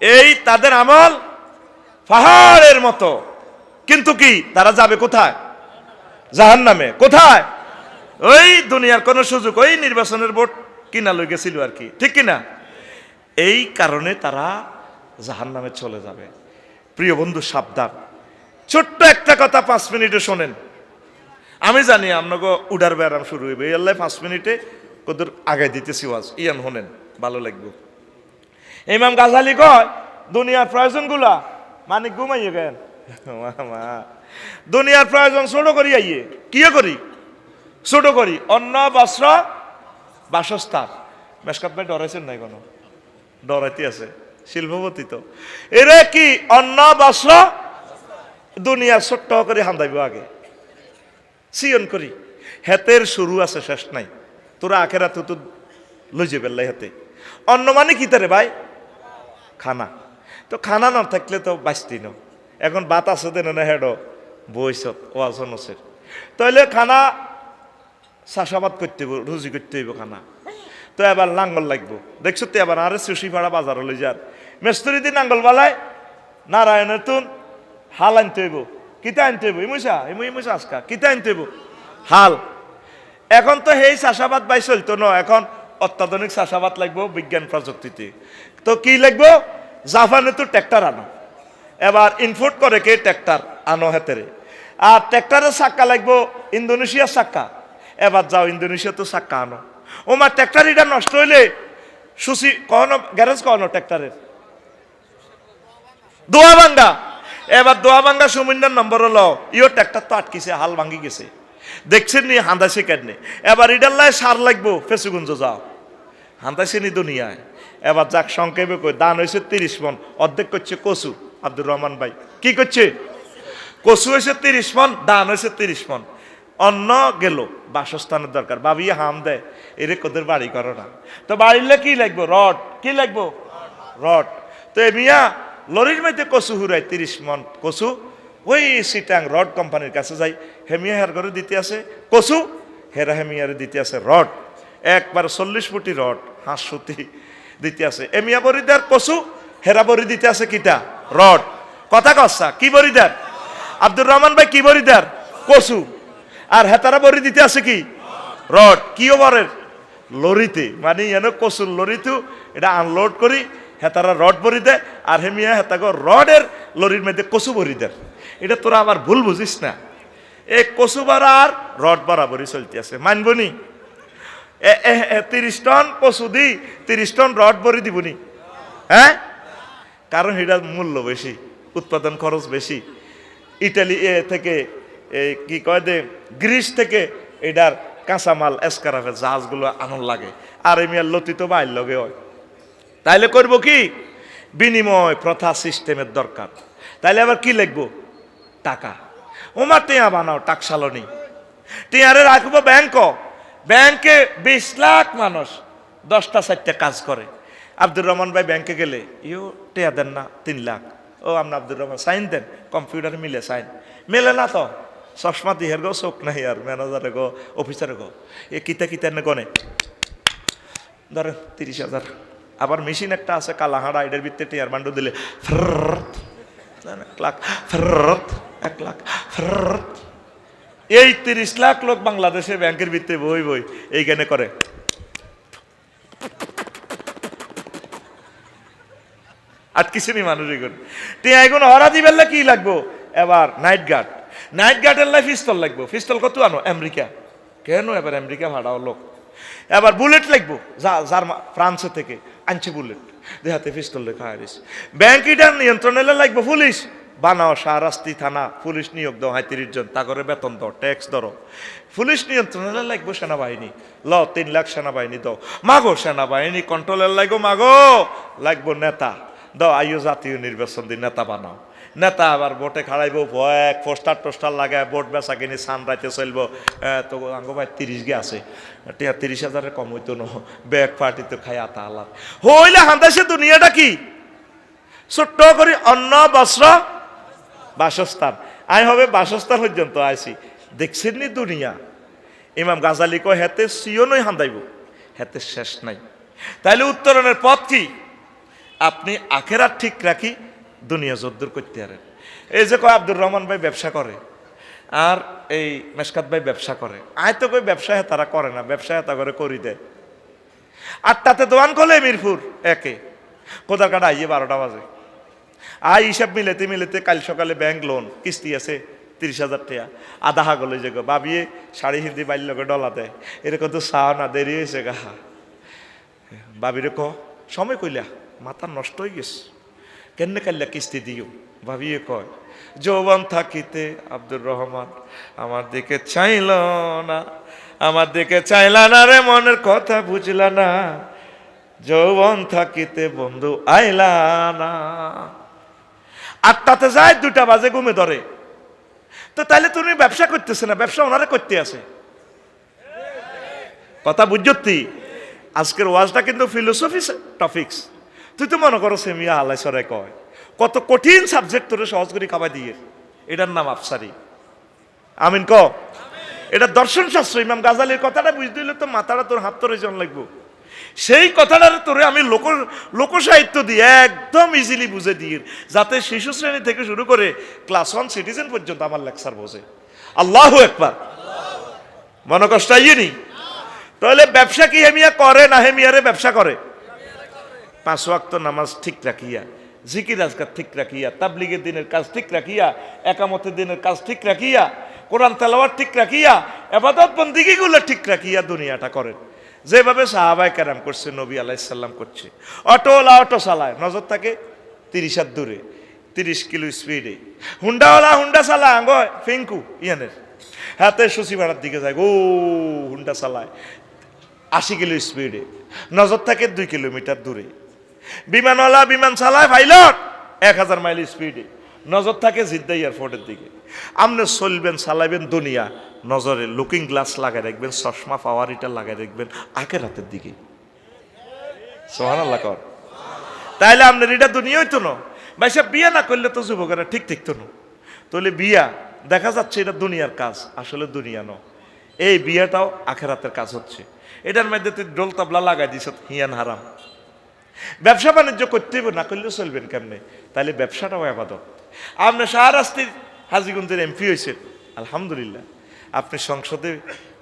এই তাদের আমল পাহাড়ের মতো। কিন্তু কি? তারা যাবে কোথায়? জাহান নামে কোথায়? ওই দুনিয়ার কোনো সুযোগ, ওই নির্বাচনের ভোট কিনা লই গেছিল আর কি। ঠিক কিনা? এই কারণে তারা জাহান নামে চলে যাবে। প্রিয় বন্ধু, সাবধান। ছোট্ট একটা কথা পাঁচ মিনিটে শোনেন। আমি জানি আপনাকে উডার ব্যায়াম শুরু হইবে। এই আল্লাহ পাঁচ মিনিটে কদর আগে দিতেছি ওয়াজ। ইয়ান, শোনেন। ভালো লাগবে। ইমাম গাজালি কয় দুনিয়ার প্রয়োজনগুলা মানে ঘুমাইয়ে গেন মা দুনিয়ার প্রয়োজন ছোট করি আইয়ে। কি করি? ছোট করি। অন্ন বস্ত্র বাসস্থান। মেসকাপ ভাই ডরাইছেন নাই কোনো? ডরাইতে আছে শিল্পপতি তো। এরে কি অন্ন বস্ত্র? দুনিয়া ছোট্ট করে হান্দাইব আগে। সিয়ন করি। হেতের শুরু আছে শেষ নাই। তোরা আখেরা তো তো লই যাবে হাতে। অন্য মানে কি তারে ভাই? খানা। তো খানা না থাকলে তো বাঁচতি ন। এখন বাত আছে দেন না হেড বইছত ওয়াজন আছে তাইলে খানা চাষাবাদ করতে হইব রুজি করতে হইব খানা। তো এবার নাঙ্গল লাগবো। দেখছ তো এবার আরে সুশিপাড়া বাজার লই যার মেস্তরি দিন নাঙ্গল বালায় নারায়ণের তুন হাল আনতে হইব কিতা আনতে হইব ইমুসা ইমু ইমুসা আজকা। কিতা আনতে হইব হাল। এখন তো সেই চাষাবাদ বাই চলতো ন। এখন অত্যাধুনিক চাষাবাদ লাগবো বিজ্ঞান প্রযুক্তিতে তো কি লাগবো? জাপানে তো ট্র্যাক্টর আনো। এবার ইনপুট করে কে ট্র্যাক্টর আনো হেতেরে। আর ট্র্যাক্টরের চাক্কা লাগবো ইন্দোনেশিয়ার চাক্কা। এবার যাও ইন্দোনেশিয়া তো চাক্কা আনো। ও মা, ট্র্যাক্টর এটা নষ্ট হইলে সুসি কখনো, গ্যারেজ কখনো ট্র্যাক্টরের? দোয়া ভাঙ্গা। এবার দোয়া ভাঙ্গা সুমিন্দার নম্বর হলো ইও ট্র্যাক্টর তো আটকিছে, হাল ভাঙ্গি গেছে। দেখছেন নি হান্দাসে কেটনে এবার ইডার লাই সার লাগবো ফেসুগুঞ্জ যাও। হান্দাসে নি দুনিয়ায়। এবার যাক সংক্ষেপে কই, দান হয়েছে তিরিশ মন, অর্ধেক করছে কচু আব্দুর রহমান ভাই। কি করছে? কচু হয়েছে তিরিশ মন, দান হয়েছে তিরিশ মন। অন্ন গেল, বাসস্থানের দরকার। বাবিয়ে হাম দেয় এরে কোদের বাড়ি করো না। তো বাড়িলে কি লাগবো? রড। কি লাগবো? রড। তো এ মিয়া, লরির মধ্যে কচু হুরাই তিরিশ মন। কচু ওই সিটাং রড কোম্পানির কাছে যাই। হেমিয়া হের ঘরে দিতে আছে। কচু হেরা হেমিয়ারে দিতে আছে রড। একবার চল্লিশ ফুটি রড, হাঁস সুতি। দিতে আছে। এমিয়া বরিদার কচু, হেরা বরি দিতে আছে কিটা রড। কথা কসা কি বরিদার আব্দুর রহমান ভাই, কি বরিদার কচু। আর হেতারা বরি দিতে আছে কি? রড। কি ওভারের লরিতে। মানে এন কচুর লরিতেও এটা আনলোড করি, হেতারা রড ভরি দেয় আর হেমিয়া হেতাগো রডের লরির মধ্যে কচু ভরি দেয় এটা তোরা আবার ভুল বুঝিস না। এই কচু বাড়া আর রড বরাবরই চলতে আছে। মানবনি তিরিশ টন কচু দি তিরিশ টন রড ভরি দিবনি। হ্যাঁ? কারণ এটার মূল্য বেশি, উৎপাদন খরচ বেশি। ইটালি এ থেকে কি কয় দে, গ্রিস থেকে এটার কাঁচামাল, এসকারাফের জাহাজগুলো আনন্দ লাগে। আর এমিয়ার লতি তো বাইর লগে হয়। তাইলে করব কি? বিনিময় প্রথা সিস্টেমের দরকার। তাইলে আবার কি লিখব? টাকা। ওমা, টেয়া বানাও, টাকশালনি। টেয়ারে রাখব ব্যাংক। ব্যাংকে বিশ লাখ মানুষ দশটা চারটে কাজ করে। আব্দুর রহমান ভাই ব্যাংকে গেলে ইও টেয়া দেন না তিন লাখ। ও আমরা আব্দুর রহমান সাইন দেন কম্পিউটার মিলে সাইন। মেলে না তো? চশমা দিহের গো চোখ নাই আর ম্যানেজার গো অফিসার গো। এ কিতা কিতা গনে ধরেন তিরিশ হাজার। আবার মেশিন একটা আছে কালাহাড়া এটার ভিত্তিতে টিয়ার মান্ডু দিলে ফ্ররত, এক লাখ ফ্ররত, এক লাখ ফ্ররত। এই তিরিশ লাখ লোক বাংলাদেশে ব্যাংকের ভিত্তিতে বই বই, এইখানে করে। আটকিছে নি মানুষ এগুলো। টিয়া এখন হরা দিবেন কি লাগবো? এবার নাইট গার্ড নাইট গার্ডের লাই পিস্তল লাগবো। পিস্তল কত আনো? আমেরিকা। কেন এবার আমেরিকা ভাড়াও লোক? এবার বুলেট লাগবো। যা, যার ফ্রান্স থেকে। আনছে বুলেট দেহাতে পিস্তল লেখা হারিস। ব্যাংক ইটার নিয়ন্ত্রণে লাগবো পুলিশ। বানাও শাহরাস্তি থানা, পুলিশ নিয়োগ দাও, হয় তিরিশ জন, তা করে বেতন দাও ট্যাক্স ধরো। পুলিশ নিয়ন্ত্রণে লাগবো সেনাবাহিনী। ল তিন লাখ সেনাবাহিনী দাও। মাগো, সেনাবাহিনী কন্ট্রোলের লাগবো মাগো! লাগবো নেতা। দাও আইও জাতীয় নির্বাচন দিন নেতা বানাও। নেতা আবার ভোটে খাড়াইব ভয় পোস্টার টোস্টার লাগায়, ভোট বেচা কিনি, সান রাইতে চলবো। তো আঙ্গ ভাই তিরিশ গে আছে। টিয়া তিরিশ হাজারে কম হইতো ন। ব্যাগ পার্টি তো খাই আতা আলাদ হইলে হান্দাসে দুনিয়াটা কি? ছোট্ট করি অন্ন, বস্ত্র বাসস্থান। আই হবে বাসস্থান পর্যন্ত আইসি দেখছেন নি দুনিয়া? ইমাম গাজালি কয়, হেতে সিও নই হান্দাইব। হেতে শেষ নাই। তাইলে উত্তরণের পথ কি? আপনি আখেরাত ঠিক রাখি, দুনিয়া যদ্দুর করতে পারেন। এই যে কয়, আব্দুর রহমান ভাই ব্যবসা করে আর এই মেশকাত ভাই ব্যবসা করে। আয় তো কই ব্যবসা তারা করে না, ব্যবসা হেতা করে করি দেয়। আটটাতে দোয়ান করলে মিরপুর একে। কোথার কাটা আইয়ে বারোটা বাজে। আই হিসাব মিলেতে মিলেতে কাল সকালে ব্যাংক লোন কিস্তি আছে তিরিশ হাজার টাকা। আধা হাগলে যে গো বাবিয়ে শাড়ি হিন্দি লোকে ডলা দেয় এরকম তো চা না, দেরি হয়েছে গা। বাবিরে ক, সময় কইলা, মাথা নষ্ট হয়ে গেছে। কেন কাল্লা কিস্তি দিও? ভাবিয়ে কয়, যৌবন থাকিতে আব্দুর রহমান, আমার দিকে চাইল না, আমার দিকে চাইলা না রে, মনের কথা বুঝলা না। যৌবন থাকিতে বন্ধু আইলা না। আটটাতে যায় দুটা বাজে, ঘুমে ধরে। তো তাহলে তুমি ব্যবসা করতেছে না, ব্যবসা ওনারে করতে আছে। কথা বুঝতি আজকের ওয়াজটা কিন্তু ফিলোসফি টপিক্স তুই তো মনে করো সেমিয়া আলাইসরে কয়, কত কঠিন সাবজেক্ট তোরে সহজ করে খাবার দিয়ে। এটার নাম আফসারি। আমিন ক? এটা দর্শন শাস্ত্র ইমাম গাজালির কথাটা বুঝতে হইলে তো মাথাটা তোর হাত তোর জন লাগবো। সেই কথাটার তোরে আমি লোক, লোকসাহিত্য দিয়ে একদম ইজিলি বুঝে দিই যাতে শিশু শ্রেণি থেকে শুরু করে ক্লাস ওয়ান সিটিজেন পর্যন্ত আমার লেকচার বোঝে আল্লাহ একবার। মনে কষ্ট আইয়েনি তাহলে ব্যবসা কি হেমিয়া করে না হেমিয়ারে ব্যবসা করে? পাঁচ ওয়াক্ত নামাজ ঠিক রাখিয়া, জিকির আজকার ঠিক রাখিয়া, তাবলিগের দিনের কাজ ঠিক রাখিয়া, একামতের দিনের কাজ ঠিক রাখিয়া, কোরআন তেলাওয়ার ঠিক রাখিয়া এবাদত বন্দিগিগুলো ঠিক রাখিয়া দুনিয়াটা করেন। যেভাবে সাহাবায় কেরাম করছে, নবী আলাইসাল্লাম করছে। অটোওয়ালা অটো চালায় নজর থাকে তিরিশ হাত দূরে, তিরিশ কিলো স্পিডে হুন্ডাওয়ালা হুন্ডা চালায় আঙ্গ, ফিঙ্কু, ইয়ানের। হাতে সচিবাড়ার দিকে যায় ও হুন্ডা চালায় আশি কিলো স্পিডে নজর থাকে দুই কিলোমিটার দূরে। বিমানওয়ালা বিমান চালায় পাইলট এক হাজার মাইল স্পিডে নজর থাকে জিদ্দা এয়ারপোর্টের দিকে। আপনি চলবেন, চালাইবেন দুনিয়া নজরে লুকিং গ্লাস লাগাই রাখবেন, চশমা পাওয়ার এটা লাগাই রাখবেন আখের হাতের দিকে। সোহান আল্লাহ কর। তাইলে আপনার এটা দুনিয়াই তো না। ভাইসা বিয়ে না করলে তো যুবকেরা ঠিক ঠিক তো না। তাহলে বিয়া, দেখা যাচ্ছে এটা দুনিয়ার কাজ, আসলে দুনিয়া ন। এই বিয়েটাও আখেরাতের কাজ হচ্ছে। এটার মধ্যে তুই ডোল তাবলা লাগাই দিস, হিয়ান হারাম। ব্যবসা বাণিজ্য করতে হবে না করলেও চলবেন কেমনে? তাহলে ব্যবসাটাও আবাদত। আপনি শাহরাস্তির হাজিগঞ্জের এমপি হয়েছেন আলহামদুলিল্লাহ। আপনি সংসদে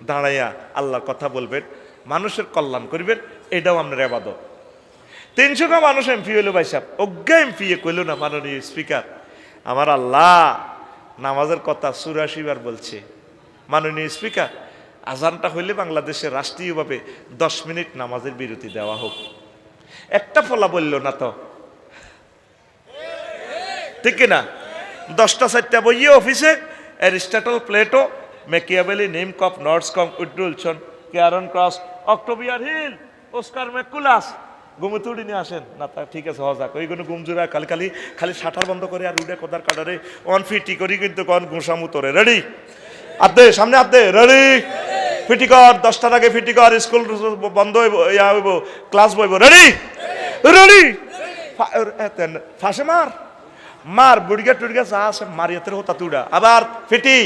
দাঁড়াইয়া আল্লাহর কথা বলবেন, মানুষের কল্যাণ করবেন, এটাও আপনার আবাদত। তিনশো কা মানুষ এমপি হইল ভাই সাহেব, অজ্ঞা এমপি এ কইল না মাননীয় স্পিকার, আমার আল্লাহ নামাজের কথা চুরাশি বার বলছে। মাননীয় স্পিকার, আজানটা হইলে বাংলাদেশে রাষ্ট্রীয়ভাবে দশ মিনিট নামাজের বিরতি দেওয়া হোক। একটা ফলা বলল না তো? ঠিক কিনা দশটা চারটা বইয়ে অফিসে, অ্যারিস্টাটল, প্লেটো নর্স কম উড্ডুলসন কেয়ারন ক্রস, অক্টোবিয়ার হিল, ওস্কার মেকুলাস। গুমুতুড়ি নিয়ে আসেন। না, তা ঠিক আছে হজাক ওই কোনো গুমজুরা খালি খালি খালি শাটার বন্ধ করে আর উডে কোদার কাটারে ওয়ান ফিটি করি কিন্তু কন গুসামু তোরে। রেডি আদে সামনে আদে রেডি ফিটি কর, দশটার আগে ফিটি কর, স্কুল বন্ধ হইব, ইয়া হইব, ক্লাস বইব। রেডি রেডি ফাঁসে মার। মার, বুড়িগা টুড়িগা যা আছে মারিয়াতের হতা তুড়া। আবার ফিটি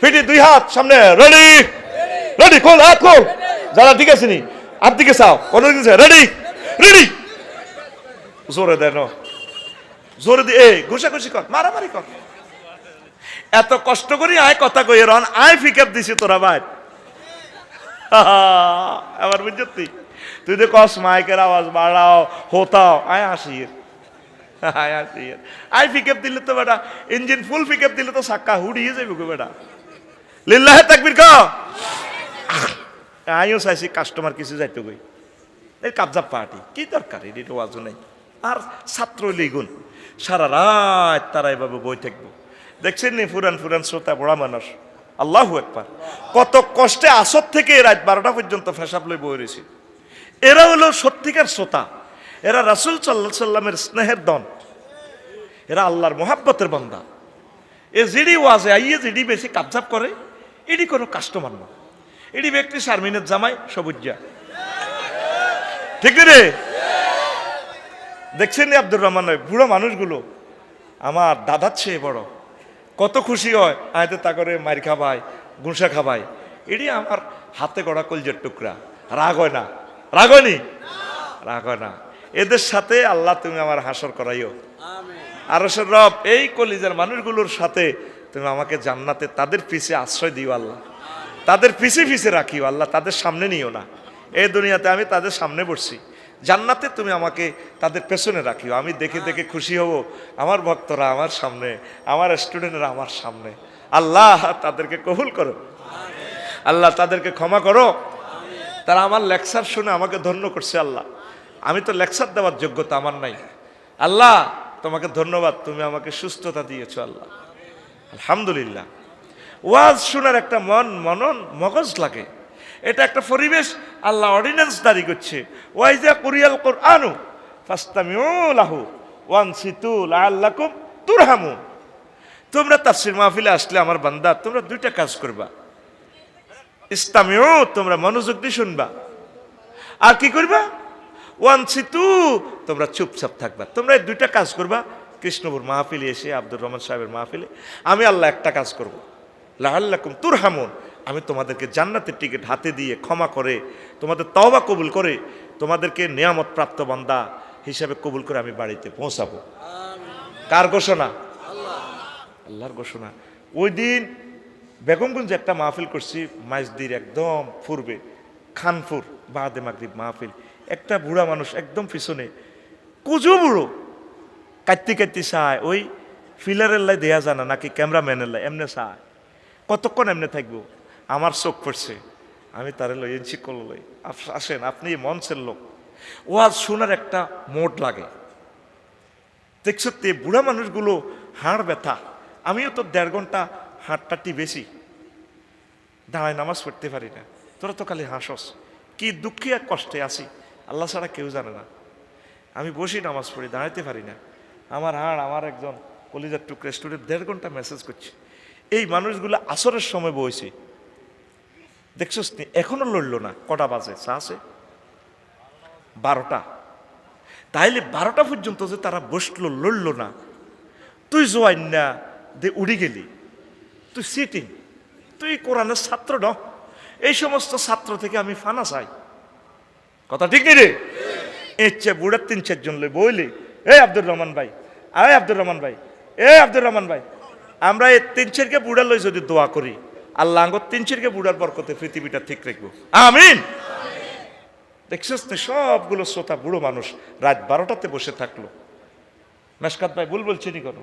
ফিটি দুই হাত, সামনে রেডি রেডি খোল, হাত খোল। যারা ঠিক আছে নি হাত দিকে চাও কোন দিকে রেডি রেডি জোরে দেন জোরে দিয়ে এই, ঘুষাঘুষি কর, মারামারি কর। এত কষ্ট করি আয় কথা কই, রন, আয় ফিকাপ দিছি তোরা, ভাই। আবার বুঝছি তুই তো কস, মাইকের আওয়াজ বাড়াও, হোতাও, আয় আসি আয় আসি আয় পিকআপ দিলে তো বেটা, ইঞ্জিন ফুল পিকআপ দিলে তো সাক্কা হুড়িয়ে যাবে বেটা। লিল্লাহ তাকবির কা আমিও চাইছি কাস্টমার কিছু যাইতে গই এই কাবজা পার্টি কি দরকার এটি ওয়াজও নেই। আর ছাত্র লিগুন সারা রাত তারা এভাবে বই থাকব। দেখছেন নি ফুরান ফুরান শ্রোতা বড়া মানুষ? আল্লাহ একবার কত কষ্টে আসর থেকে রাত বারোটা পর্যন্ত ফেসাব লই বই রয়েছে। এরা হলো সত্যিকার শ্রোতা। এরা রাসুল সাল্লাহ সাল্লামের স্নেহের দন। এরা আল্লাহর মোহাব্বতের বান্দা। এ জিডি ওয়াজে আইয়ে জিডি বেশি কাবজাব করে। এটি কোনো কাস্টমার না। এটি ব্যক্তি শারমিনের জামাই সবুজা ঠিক রে দেখছেন আব্দুর রহমান বুড়ো মানুষগুলো আমার দাদার চেয়ে বড়। কত খুশি হয় আয়তে তা করে মার খাবাই গুঁসা খাবাই এটি আমার হাতে গড়া কলজের টুকরা। রাগ হয় না? রাগ হয়নি? রাগ হয় না। এদের সাথে আল্লাহ তুমি আমার হাসর করাইও। আর রব এই কলিজার মানুষগুলোর সাথে তুমি আমাকে জান্নাতে তাদের পিছে আশ্রয় দিও আল্লাহ। তাদের পিছে পিছে রাখিও আল্লাহ, তাদের সামনে নিও না। এই দুনিয়াতে আমি তাদের সামনে বসছি। জান্নাতে তুমি আমাকে তাদের পেছনে রাখিও। আমি দেখে দেখে খুশি হব, আমার ভক্তরা আমার সামনে, আমার স্টুডেন্টরা আমার সামনে। আল্লাহ তাদেরকে কবুল করো। আল্লাহ তাদেরকে ক্ষমা করো। তারা আমার লেকচার শুনে আমাকে ধন্য করছে আল্লাহ। আমি তো লেকচার দেওয়ার যোগ্যতা আমার নাই। আল্লাহ, তোমাকে ধন্যবাদ, তুমি আমাকে সুস্থতা দিয়েছ আল্লাহ। আলহামদুলিল্লাহ। ওয়াজ শোনার একটা মন, মনন, মগজ লাগে। এটা একটা পরিবেশ আল্লাহ অর্ডিন্যান্স জারি করছে। ওয়াইজা কুরিয়াল কোরআনু ফাস্তামিউ লাহু ওয়ান সিতুল আল্লাকুম তুরহামু। তোমরা তাফসির মাহফিলে আসলে আমার বান্দা, তোমরা দুইটা কাজ করবা। ইসলামেও তোমরা মনোযোগ দিয়ে শুনবা। আর কি করবা? ওয়ান সিতু তোমরা চুপচাপ থাকবা। তোমরা এই দুইটা কাজ করবা কৃষ্ণপুর মাহফিলে এসে আব্দুর রহমান সাহেবের মাহফিলে আমি আল্লাহ একটা কাজ করব। লাহাল্লাকুম তুর হামুন আমি তোমাদেরকে জান্নাতের টিকিট হাতে দিয়ে ক্ষমা করে তোমাদের তওবা কবুল করে তোমাদেরকে নিয়ামত প্রাপ্ত বান্দা হিসাবে কবুল করে আমি বাড়িতে পৌঁছাবো। কার ঘোষণা? আল্লাহর ঘোষণা। ওই দিন বেগমগঞ্জে একটা মাহফিল করছি মাইজদির একদম পূর্বে খানপুর বাহাদে মাগরিব মাহফিল। একটা বুড়া মানুষ একদম পিছনে কুজো বুড়ো কাটতে কাটতে চায়। ওই ফিলারের লাই দেয়া যায় না নাকি ক্যামেরাম্যানের লাই, এমনি চায়। কতক্ষণ এমনি থাকব? আমার চোখ পড়ছে। আমি তারে লই এনছি কল লই। আসেন, আপনি মঞ্চের লোক। ওয়াজ শোনার একটা মোড লাগে। দেখছ তে বুড়া মানুষগুলো হাড় ব্যথা। আমিও তো দেড় ঘণ্টা হাড়টাটি বেশি। দাঁড়ায় নামাজ পড়তে পারি না। তোরা তো খালি হাসস। কি দুঃখে আর কষ্টে আছি। আল্লাহ ছাড়া কেউ জানে না। আমি বসি নামাজ পড়ি, দাঁড়াইতে পারি না। আমার হাড়, আমার একজন কলিজার টুকরে স্টুডেন্ট দেড় ঘণ্টা মেসেজ করছে। এই মানুষগুলো আসরের সময় বইছে। দেখছস নি এখনও লড়লো না। কটা বাজে? আছে? বারোটা। তাইলে বারোটা পর্যন্ত যে তারা বসল, লড়লো না। তুই জোয়াইন না, দে উড়ি গেলি। তুই সিটিং তুই কোরআনের ছাত্র ন এই সমস্ত ছাত্র থেকে আমি ফানা চাই। কথা ঠিক নেই রে? এচ্ছে বুড়ার তিন চারজন লই বইলি। এ আব্দুর রহমান ভাই আয় আব্দুর রহমান ভাই এ আব্দুর রহমান ভাই, আমরা এই তিন চিরকে বুড়ার লই যদি দোয়া করি, আল্লাহ আঙ্গর তিন চিরকে বুড়ার বরকতে পৃথিবীটা ঠিক রাখব। আমিন। দেখছিস না, সবগুলো শ্রোতা বুড়ো মানুষ রাত বারোটাতে বসে থাকল। মেশকাত ভাই ভুল চিনি কোনো?